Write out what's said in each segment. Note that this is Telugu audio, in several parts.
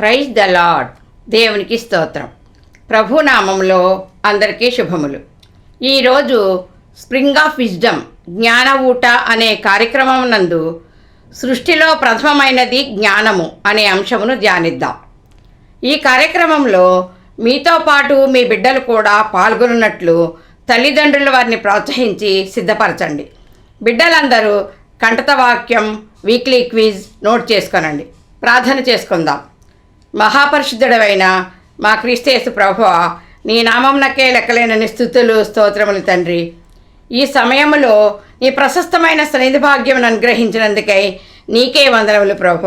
ప్రైజ్ ద లాడ్ దేవునికి స్తోత్రం. ప్రభునామంలో అందరికీ శుభములు. ఈరోజు స్ప్రింగ్ ఆఫ్ విజ్డమ్ జ్ఞాన ఊట అనే కార్యక్రమం నందు సృష్టిలో ప్రథమమైనది జ్ఞానము అనే అంశమును ధ్యానిద్దాం. ఈ కార్యక్రమంలో మీతో పాటు మీ బిడ్డలు కూడా పాల్గొన్నట్లు తల్లిదండ్రులు వారిని ప్రోత్సహించి సిద్ధపరచండి. బిడ్డలందరూ కంఠత వాక్యం వీక్లీ క్విజ్ నోట్ చేసుకోనండి. ప్రార్థన చేసుకుందాం. మహాపరిశుద్ధుడవైన మా క్రీస్తేసు ప్రభు నీ నామంనకే లెక్కలేనని స్థుతులు స్తోత్రములు తండ్రి. ఈ సమయంలో నీ ప్రశస్తమైన సన్నిధి భాగ్యం అనుగ్రహించినందుకై నీకే వందనములు ప్రభు.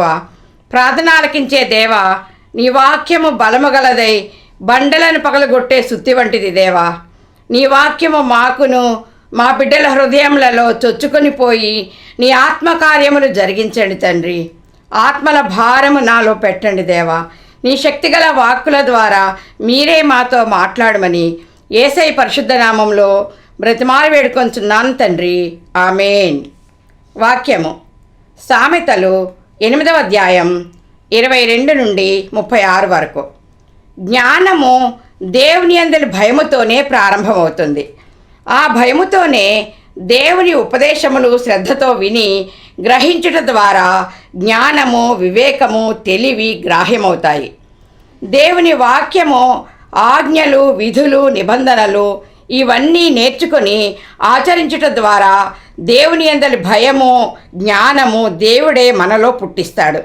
ప్రార్థన ఆలకించే దేవా నీ వాక్యము బలము గలదై బండలను పగలగొట్టే సుత్తి వంటిది దేవా. నీ వాక్యము మాకును మా బిడ్డల హృదయములలో చొచ్చుకొని పోయి నీ ఆత్మకార్యములు జరిగించండి తండ్రి. ఆత్మల భారము నాలో పెట్టండి దేవా. నీ శక్తిగల వాక్కుల ద్వారా మీరే మాతో మాట్లాడమని ఏసై పరిశుద్ధ నామంలో బ్రతిమాలు వేడుకొంచున్నాను తండ్రి. ఆమెన్. వాక్యము. సామెతలు ఎనిమిదవ అధ్యాయం ఇరవై రెండు నుండి ముప్పై ఆరు వరకు. జ్ఞానము దేవుని అందరి భయముతోనే ప్రారంభమవుతుంది. ఆ భయముతోనే దేవుని ఉపదేశములు శ్రద్ధతో విని గ్రహించుట ద్వారా జ్ఞానము వివేకము తెలివి గ్రాహ్యమవుతాయి. దేవుని వాక్యము ఆజ్ఞలు విధులు నిబంధనలు ఇవన్నీ నేర్చుకొని ఆచరించుట ద్వారా దేవుని అందరి భయము జ్ఞానము దేవుడే మనలో పుట్టిస్తాడు.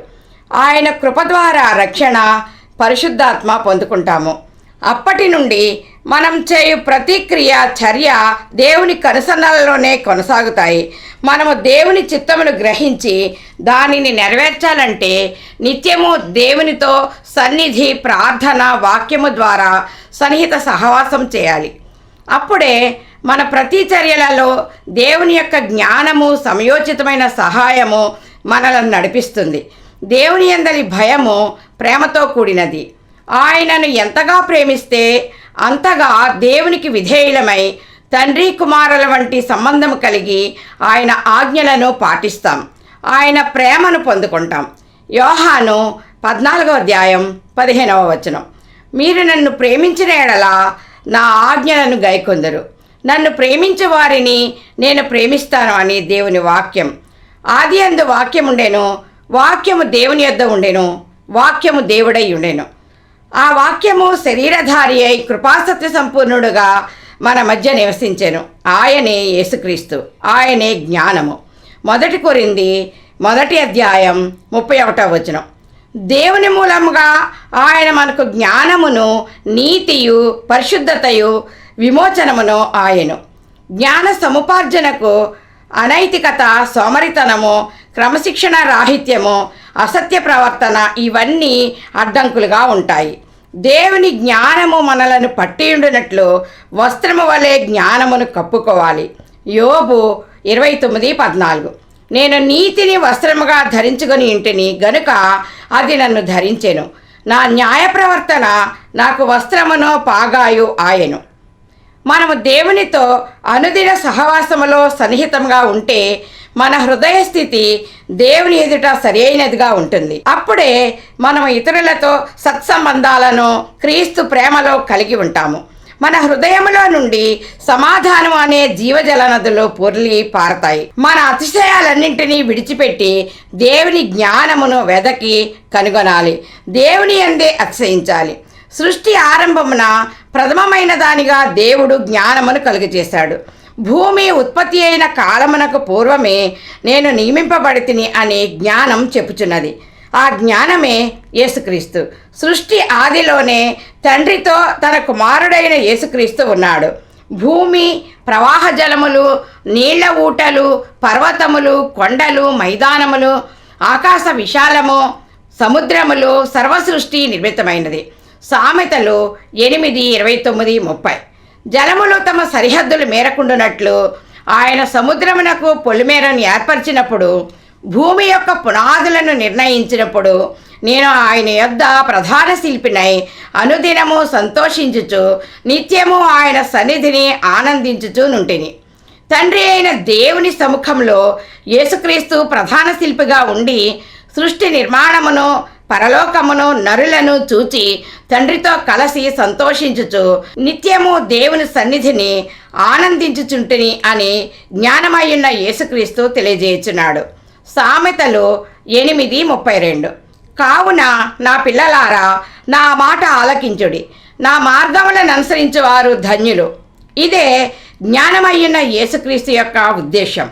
ఆయన కృప ద్వారా రక్షణ పరిశుద్ధాత్మ పొందుకుంటాము. అప్పటి నుండి మనం చేయు ప్రతిక్రియ చర్య దేవుని కనుసన్నలలోనే కొనసాగుతాయి. మనము దేవుని చిత్తమును గ్రహించి దానిని నెరవేర్చాలంటే నిత్యము దేవునితో సన్నిధి ప్రార్థన వాక్యము ద్వారా సన్నిహిత సహవాసం చేయాలి. అప్పుడే మన ప్రతి చర్యలలో దేవుని యొక్క జ్ఞానము సమయోచితమైన సహాయము మనలను నడిపిస్తుంది. దేవుని అందరి భయము ప్రేమతో కూడినది. ఆయనను ఎంతగా ప్రేమిస్తే అంతగా దేవునికి విధేయులమై తండ్రి కుమారుల వంటి సంబంధం కలిగి ఆయన ఆజ్ఞలను పాటిస్తాం. ఆయన ప్రేమను పొందుకుంటాం. యోహాను పద్నాలుగవ అధ్యాయం పదిహేనవ వచనం. మీరు నన్ను ప్రేమించిన ఎడల నా ఆజ్ఞలను గైకొందరు. నన్ను ప్రేమించే వారిని నేను ప్రేమిస్తాను అని దేవుని వాక్యం. ఆది అందు వాక్యం ఉండెను వాక్యము దేవుని యొద్ద ఉండెను వాక్యము దేవుడై ఉండెను. ఆ వాక్యము శరీరధారి అయి కృపాసత్య సంపూర్ణుడుగా మన మధ్య నివసించెను. ఆయనే యేసుక్రీస్తు. ఆయనే జ్ఞానము. మొదటి కొరింది మొదటి అధ్యాయం ముప్పై ఒకటో వచనం. దేవుని మూలముగా ఆయన మనకు జ్ఞానమును నీతియు పరిశుద్ధతయు విమోచనమును ఆయను. జ్ఞాన సముపార్జనకు అనైతికత సోమరితనము క్రమశిక్షణ రాహిత్యము అసత్య ప్రవర్తన ఇవన్నీ అడ్డంకులుగా ఉంటాయి. దేవుని జ్ఞానము మనలను పట్టి ఉండినట్లు వస్త్రము వలె జ్ఞానమును కప్పుకోవాలి. యోబు ఇరవై తొమ్మిది పద్నాలుగు. నేను నీతిని వస్త్రముగా ధరించుకొని ఇంటిని గనుక అది నన్ను ధరించెను. నా న్యాయ ప్రవర్తన నాకు వస్త్రమును పాగాయు ఆయను. మనము దేవునితో అనుదిన సహవాసములో సన్నిహితంగా ఉంటే మన హృదయ స్థితి దేవుని ఎదుట సరైనదిగా ఉంటుంది. అప్పుడే మనం ఇతరులతో సత్సంబంధాలను క్రీస్తు ప్రేమలో కలిగి ఉంటాము. మన హృదయములో నుండి సమాధానం అనే జీవజల నదులు పొర్లి పారతాయి. మన అతిశయాలన్నింటినీ విడిచిపెట్టి దేవుని జ్ఞానమును వెదకి కనుగొనాలి. దేవుని అందే అతిశయించాలి. సృష్టి ఆరంభమున ప్రథమమైన దానిగా దేవుడు జ్ఞానమును కలుగజేశాడు. భూమి ఉత్పత్తి అయిన కాలమునకు పూర్వమే నేను నియమింపబడితిని అనే జ్ఞానం చెప్పుచున్నది. ఆ జ్ఞానమే యేసుక్రీస్తు. సృష్టి ఆదిలోనే తండ్రితో తన కుమారుడైన యేసుక్రీస్తు ఉన్నాడు. భూమి ప్రవాహ జలములు నీళ్ళ ఊటలు పర్వతములు కొండలు మైదానములు ఆకాశ విశాలము సముద్రములు సర్వసృష్టి నిర్మితమైనది. సామెతలు ఎనిమిది ఇరవై తొమ్మిది ముప్పై. జలములు తమ సరిహద్దులు మేరకుండునట్లు ఆయన సముద్రమునకు పొలిమేరను ఏర్పరిచినప్పుడు భూమి యొక్క పునాదులను నిర్ణయించినప్పుడు నేను ఆయన యొద్ద ప్రధాన శిల్పినై అనుదినము సంతోషించుచు నిత్యము ఆయన సన్నిధిని ఆనందించుచు నుంటిని. తండ్రి అయిన దేవుని సముఖంలో యేసుక్రీస్తు ప్రధాన శిల్పిగా ఉండి సృష్టి నిర్మాణమును పరలోకమును నరులను చూచి తండ్రితో కలసి సంతోషించుచు నిత్యము దేవుని సన్నిధిని ఆనందించుచుంటిని అని జ్ఞానమయ్యున్న యేసుక్రీస్తు తెలియజేయుచున్నాడు. సామెతలు ఎనిమిది ముప్పై రెండు. కావున నా పిల్లలారా నా మాట ఆలకించుడి. నా మార్గములను అనుసరించు వారు ధన్యులు. ఇదే జ్ఞానమయ్యున్న యేసుక్రీస్తు యొక్క ఉద్దేశం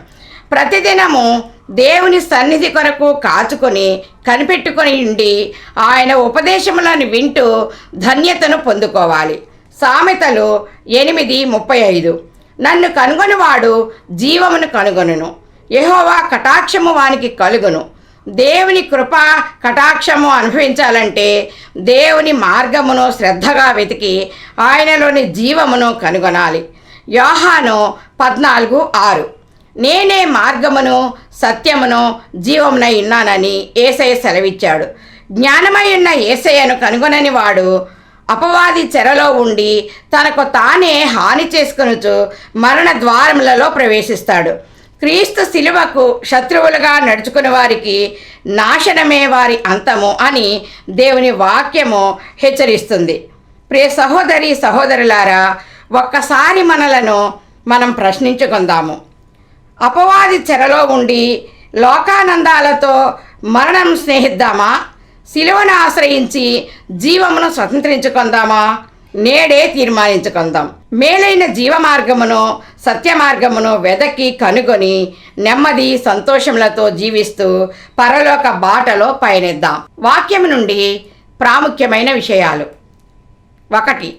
ప్రతిదినము దేవుని సన్నిధి కొరకు కాచుకొని కనిపెట్టుకొని ఉండి ఆయన ఉపదేశములను వింటూ ధన్యతను పొందుకోవాలి. సామెతలు ఎనిమిది ముప్పై ఐదు. నన్ను కనుగొనివాడు జీవమును కనుగొనును. యహోవా కటాక్షము వానికి కలుగును. దేవుని కృప కటాక్షము అనుభవించాలంటే దేవుని మార్గమును శ్రద్ధగా వెతికి ఆయనలోని జీవమును కనుగొనాలి. యోహాను పద్నాలుగు ఆరు. నేనే మార్గమును సత్యమును జీవమునై ఉన్నానని ఏసయ్య సెలవిచ్చాడు. జ్ఞానమై ఉన్న ఏసయ్యను కనుగొనని వాడు అపవాది చెరలో ఉండి తనకు తానే హాని చేసుకొనుచు మరణ ద్వారములలో ప్రవేశిస్తాడు. క్రీస్తు శిలువకు శత్రువులుగా నడుచుకుని వారికి నాశనమే వారి అంతము అని దేవుని వాక్యము హెచ్చరిస్తుంది. ప్రియ సహోదరి సహోదరులారా ఒక్కసారి మనలను మనం ప్రశ్నించుకుందాము. అపవాది చెరలో ఉండి లోకానందాలతో మరణం స్నేహిద్దామా? శిలువను ఆశ్రయించి జీవమును స్వతంత్రించుకుందామా? నేడే తీర్మానించుకుందాం. మేలైన జీవ మార్గమును సత్య మార్గమును వెదకి కనుగొని నెమ్మది సంతోషములతో జీవిస్తూ పరలోక బాటలో పయనిద్దాం. వాక్యం నుండి ప్రాముఖ్యమైన విషయాలు. ఒకటి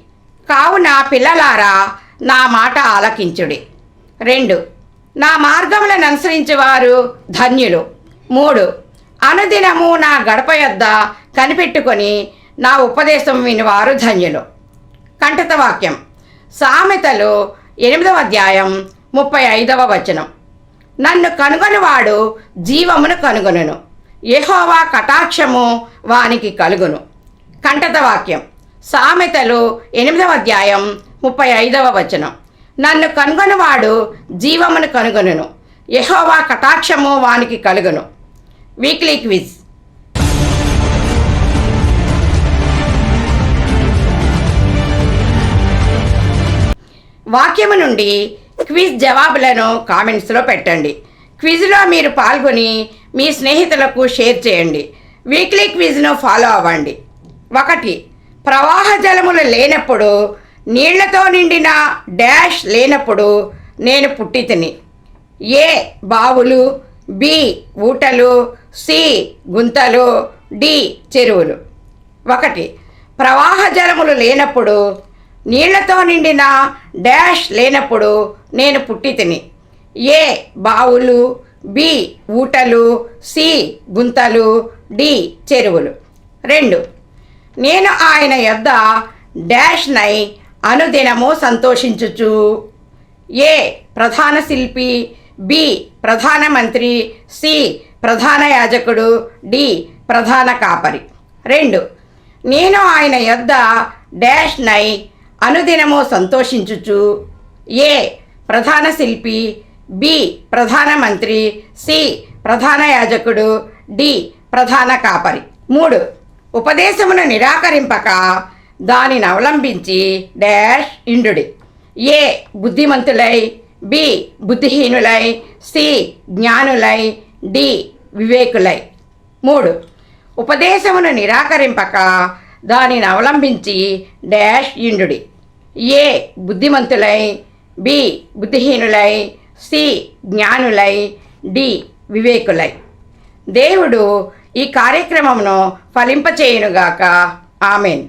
కావున పిల్లలారా నా మాట ఆలకించుడి. రెండు నా మార్గములను అనుసరించేవారు ధన్యులు. మూడు అనుదినము నా గడప యొద్ద కనిపెట్టుకొని నా ఉపదేశం వినివారు ధన్యులు. కంఠత వాక్యం. సామెతలు ఎనిమిదవ అధ్యాయం ముప్పై ఐదవ వచనం. నన్ను కనుగొనివాడు జీవమును కనుగొనును. యహోవా కటాక్షము వానికి కలుగును. కంఠత వాక్యం. సామెతలు ఎనిమిదవ అధ్యాయం ముప్పై ఐదవ వచనం. నన్ను కనుగొనవాడు జీవమును కనుగొనును. యహోవా కటాక్షము వానికి కలుగును. వీక్లీ క్విజ్ వాక్యము నుండి క్విజ్ జవాబులను కామెంట్స్లో పెట్టండి. క్విజ్లో మీరు పాల్గొని మీ స్నేహితులకు షేర్ చేయండి. వీక్లీ క్విజ్ను ఫాలో అవ్వండి. ఒకటి ప్రవాహ జలములు లేనప్పుడు నీళ్ళతో నిండిన డాష్ లేనప్పుడు నేను పుట్టితిని. ఏ బావులు బి ఊటలు సి గుంతలు డి చెరువులు. ఒకటి ప్రవాహ జలములు లేనప్పుడు నీళ్ళతో నిండిన డాష్ లేనప్పుడు నేను పుట్టితిని. ఏ బావులు బి ఊటలు సి గుంతలు డి చెరువులు. రెండు నేను ఆయన యొద్ద డాష్ నై అనుదినము సంతోషించుచు. ఏ ప్రధాన శిల్పి బి ప్రధానమంత్రి సి ప్రధాన యాజకుడు డి ప్రధాన కాపరి. రెండు. నేను ఆయన యొద్ద డాష్ నై అనుదినము సంతోషించుచు. ఏ ప్రధాన శిల్పి బి ప్రధానమంత్రి సి ప్రధాన యాజకుడు డి ప్రధాన కాపరి. మూడు. ఉపదేశమును నిరాకరింపక దానిని అవలంబించి డాష్ ఇండుడి. ఏ బుద్ధిమంతులై బి బుద్ధిహీనులై సి జ్ఞానులై డి వివేకులై. మూడు. ఉపదేశమును నిరాకరింపక దానిని అవలంబించి డాష్ ఇండుడి. ఏ బుద్ధిమంతులై బి బుద్ధిహీనులై సి జ్ఞానులై డి వివేకులై. దేవుడు ఈ కార్యక్రమమును ఫలింపచేయునుగాక. ఆమెన్.